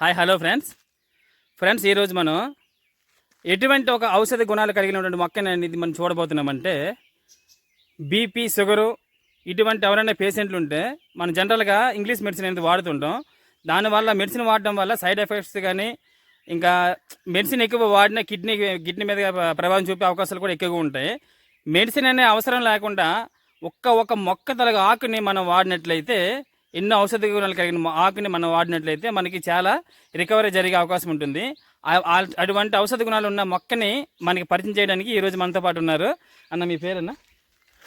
Hi hello friends. Friends ఈరోజు మనం ఎటువంటి ఒక ఔషధ గుణాలు కలిగినటువంటి మొక్కని ఇది మనం చూడబోతున్నామంటే బీపీ షుగరు ఇటువంటి ఎవరైనా పేషెంట్లు ఉంటే మనం జనరల్గా ఇంగ్లీష్ మెడిసిన్ అనేది వాడుతుంటాం. దానివల్ల మెడిసిన్ వాడడం వల్ల సైడ్ ఎఫెక్ట్స్ కానీ ఇంకా మెడిసిన్ ఎక్కువ వాడిన కిడ్నీ కిడ్నీ మీద ప్రభావం చూపే అవకాశాలు కూడా ఎక్కువగా ఉంటాయి. మెడిసిన్ అనే అవసరం లేకుండా ఒక్క ఒక మొక్క తలగా ఆకుని మనం వాడినట్లయితే ఎన్నో ఔషధ గుణాలు కలిగిన ఆకుని మనం వాడినట్లయితే మనకి చాలా రికవరీ జరిగే అవకాశం ఉంటుంది. అటువంటి ఔషధ గుణాలు ఉన్న మొక్కని మనకి పరిచయం చేయడానికి ఈరోజు మనతో పాటు ఉన్నారు. అన్న మీ పేరన్నా?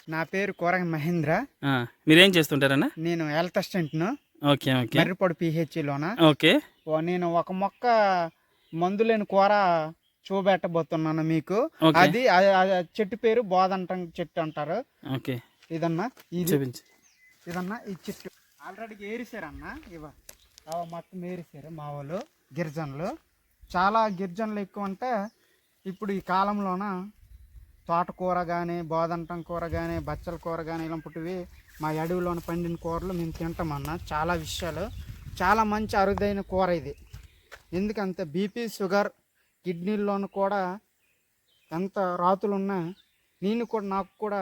నా పేరు కోరగ మహేంద్ర. మీరేం చేస్తుంటారన్నా? నేను హెల్త్ అసిస్టెంట్ను. Okay okay. మర్రిపొడి పిహెచ్లోన? ఓకే. నేను ఒక మొక్క మందులేని కూర చూపెట్టబోతున్నాను మీకు. అది చెట్టు పేరు బోదంటం చెట్టు అంటారు. ఓకే. ఇదన్నా చూపించు. ఇదన్నా ఈ చెట్టు. ఆల్రెడీ ఏరిసారన్న ఇవ మొత్తం ఏరిసారు మా వాళ్ళు. గిరిజనులు. చాలా గిరిజనులు ఎక్కువ అంటే ఇప్పుడు ఈ కాలంలోన తోటకూర కానీ బోదంటం కూర కానీ బచ్చల కూర కానీ ఇలాంటివి మా అడవిలోన పండిన కూరలు మేము తింటామన్న చాలా విషయాలు. చాలా మంచి అరుదైన కూర ఇది. ఎందుకంటే బీపీ షుగర్ కిడ్నీల్లోనూ కూడా ఎంత రాతులు ఉన్నా నేను కూడా నాకు కూడా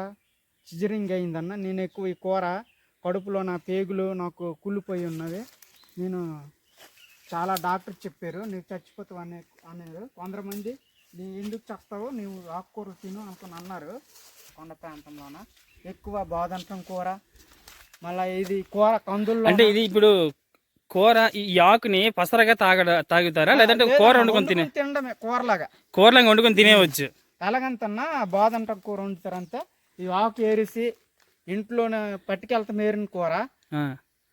సిజరింగ్ అయిందన్న నేను ఎక్కువ ఈ కూర కడుపులో నా పేగులు నాకు కుళ్ళిపోయి ఉన్నవి. నేను చాలా డాక్టర్ చెప్పారు నీవు చచ్చిపోతావు అనే అన్నారు. కొందరు మంది నీ ఎందుకు చెప్తావు నీవు ఆకుకూర తిను అనుకుని అన్నారు కొండ ప్రాంతంలోన. ఎక్కువ బాదంటం కూర మళ్ళీ ఇది కూర కందుల్లో అంటే ఇది ఇప్పుడు కూర ఈ ఆకుని పసరగా తాగడ తాగుతారా? లేదంటే కూర వండుకొని తినే తినడమే కూరలాగా. కూరలాగా వండుకొని తినేవచ్చు ఎలాగంతన్నా బాదంటం కూర వండుతారంతా ఈ ఆకు ఏరిసి ఇంట్లోనే పట్టుకెళ్తాం ఏరిన కూర.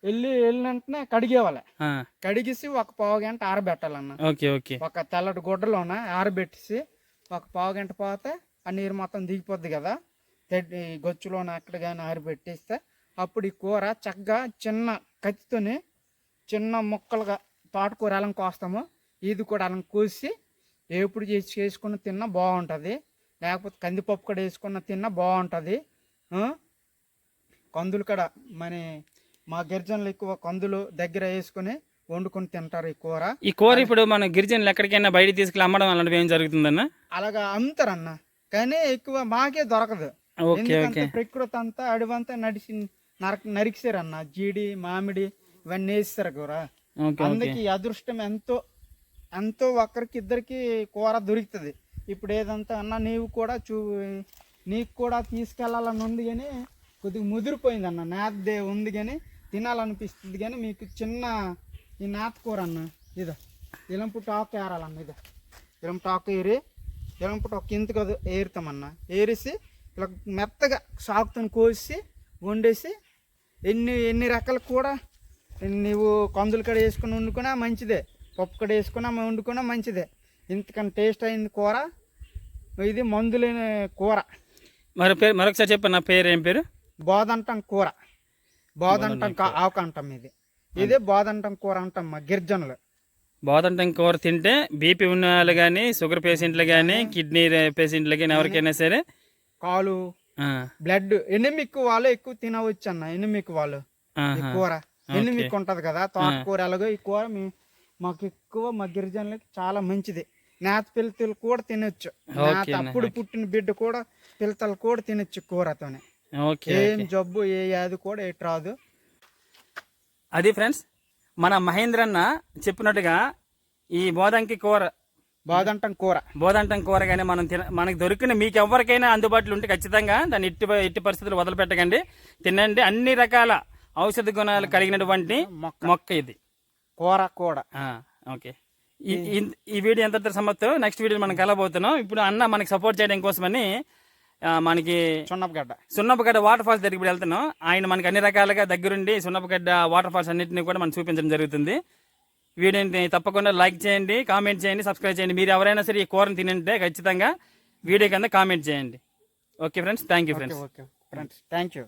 వెళ్ళి వెళ్ళినంటనే కడిగేవాళ్ళ. ఆ, కడిగేసి ఒక పావు గంట ఆరబెట్టాలన్న. Okay okay. ఒక తెల్లటి గుడ్డలోన ఆరబెట్టేసి ఒక పావు గంట పోతే ఆ నీరు మొత్తం దిగిపోద్ది కదా. గొచ్చులోన అక్కడ కానీ ఆరబెట్టేస్తే అప్పుడు ఈ కూర చక్కగా చిన్న కత్తితోని చిన్న ముక్కలుగా తోటకూర అలం కోస్తాము. ఇది కూడా అలం కోసి ఎప్పుడు చేసి చేసుకుని తిన్నా బాగుంటుంది. లేకపోతే కందిపప్పు కూడా వేసుకున్న తిన్నా బాగుంటుంది? కందులు కూడా మన మా గిరిజనులు ఎక్కువ కందులు దగ్గర వేసుకుని వండుకొని తింటారు ఈ కూర. ఈ కూర ఇప్పుడు మన గిరిజనులు ఎక్కడికైనా బయట తీసుకెళ్ళి అమ్మడం అలాంటివి ఏం జరుగుతుందన్న? అలాగా అమ్ముతారన్న. కానీ ఎక్కువ మాకే దొరకదు. ఎందుకంటే ప్రకృతి అంతా అడవంతా నడిచి నరక నరికిసారన్న. జీడి మామిడి ఇవన్నీ వేస్తారు కూర. అందుకే అదృష్టం ఎంతో ఎంతో ఒక్కరికి ఇద్దరికి కూర దొరుకుతుంది. ఇప్పుడు ఏదంతా అన్న నీవు కూడా చూ నీకు కూడా తీసుకెళ్ళాలని ఉంది కానీ కొద్దిగా ముదిరిపోయింది అన్న నేతదే ఉంది కానీ తినాలనిపిస్తుంది కానీ మీకు చిన్న ఈ నాతకూర అన్న. ఇదో. ఇలంపు టాక్ ఏరాలన్న ఇదో. ఇలంపు టాక్ ఏరి ఇలంపు టాక్ ఇంతకు అది ఏరుతామన్న. ఏరిసి ఇలా మెత్తగా సాకుతో కోసి వండేసి ఎన్ని ఎన్ని రకాల కూడా నువ్వు కందులు కడ వేసుకుని వండుకున్నా మంచిదే. పప్పు కడ వేసుకున్నా వండుకున్నా మంచిదే. ఇంతకన్నా టేస్ట్ అయింది కూర. ఇది మందులేని కూర. మరి పేరు మరొకసారి చెప్పండి నా పేరు ఏం పేరు? బోదంటం కూర. బోదంటం కా- ఆకు అంటాం ఇది. ఇదే బోదంటం కూర అంటాం మా గిరిజనులు. బోదంటం కూర తింటే బీపీ ఉన్న వాళ్ళు కానీ షుగర్ పేషెంట్లు కానీ కిడ్నీ పేషెంట్లు కానీ ఎవరికైనా సరే కాలు బ్లడ్ ఎనిమిక్ వాళ్ళు ఎక్కువ తినవచ్చు అన్న ఎనిమిక్ వాళ్ళు. కూర. ఎనిమిక్ ఉంటది కదా తోటకూర. ఎలాగో ఈ కూర మీ మాకు ఎక్కువ మా గిరిజనులకి చాలా మంచిది. నేత పిల్లలు కూడా తినొచ్చు. అప్పుడు పుట్టిన బిడ్డ కూడా పిల్లలు కూడా తినొచ్చు కూరతోనే. ఏం జబ్బు ఏ వ్యాధి కూడా ఎటు రాదు. అది ఫ్రెండ్స్ మన మహేంద్ర అన్న చెప్పినట్టుగా ఈ బోదంకి కూర బాదంటం కూర. బోదంటం కూర కానీ మనం తిన మనకి దొరికిన మీకు ఎవరికైనా అందుబాటులో ఉంటే ఖచ్చితంగా దాన్ని ఎట్టి ఎట్టి పరిస్థితులు వదిలిపెట్టకండి. తినండి. అన్ని రకాల ఔషధ గుణాలు కలిగినటువంటి మొక్క. ఇది. కూర కూడా. ఓకే. ఈ వీడియో ఎంత సమ్మత్తు నెక్స్ట్ వీడియో మనం కలబోతున్నాం ఇప్పుడు అన్న మనకి సపోర్ట్ చేయడం కోసమని మనకి చున్నపగడ్డ సున్నపగడ్డ వాటర్ ఫాల్స్ దగ్గరికి వెళ్తున్నాం. ఆయన మనకి అన్ని రకాలుగా దగ్గరుండి సున్నపగడ్డ వాటర్ ఫాల్స్ అన్నింటినీ కూడా మనం చూపించడం జరుగుతుంది. వీడియోని తప్పకుండా లైక్ చేయండి కామెంట్ చేయండి సబ్స్క్రైబ్ చేయండి. మీరు ఎవరైనా సరే ఈ కూరని తినంటే ఖచ్చితంగా వీడియో కింద కామెంట్ చేయండి. Okay friends thank you friends okay friends thank you